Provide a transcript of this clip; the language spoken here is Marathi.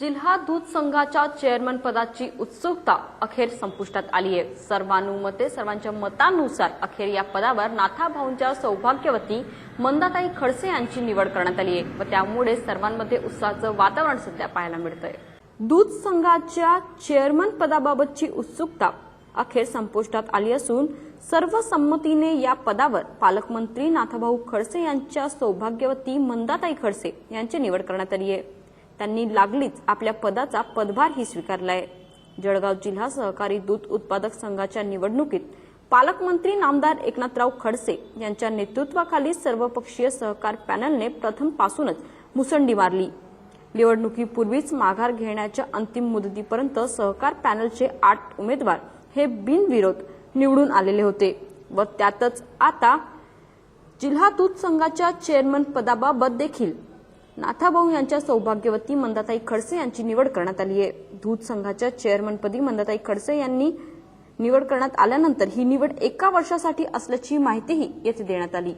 जिल्हा दूध संघाच्या चेअरमन पदाची उत्सुकता अखेर संपुष्टात आली आहे. सर्वानुमते सर्वांच्या मतानुसार अखेर या पदावर नाथाभाऊंच्या सौभाग्यवती मंदाताई खडसे यांची निवड करण्यात आली आहे व त्यामुळे सर्वांमध्ये उत्साहाचं वातावरण सध्या पाहायला मिळतंय. दूध संघाच्या चेअरमन पदाबाबतची उत्सुकता अखेर संपुष्टात आली असून सर्व संमतीने या पदावर पालकमंत्री नाथाभाऊ खडसे यांच्या सौभाग्यवती मंदाताई खडसे यांची निवड करण्यात आली आहे. त्यांनी लागलीच आपल्या पदाचा पदभारही स्वीकारलाय. जळगाव जिल्हा सहकारी दूध उत्पादक संघाच्या निवडणुकीत पालकमंत्री नामदार एकनाथराव खडसे यांच्या नेतृत्वाखाली सर्वपक्षीय सहकार पॅनलने प्रथमपासूनच मुसंडी मारली. निवडणुकीपूर्वीच माघार घेण्याच्या अंतिम मुदतीपर्यंत सहकार पॅनलचे आठ उमेदवार हे बिनविरोध निवडून आलेले होते व त्यातच आता जिल्हा दूध संघाच्या चेअरमन पदाबाबत देखील नाथाभाऊ यांच्या सौभाग्यवती मंदाताई खडसे यांची निवड करण्यात आली आहे. दूध संघाच्या चेअरमनपदी मंदाताई खडसे यांनी निवड करण्यात आल्यानंतर ही निवड एका वर्षासाठी असल्याची माहितीही येथे देण्यात आली.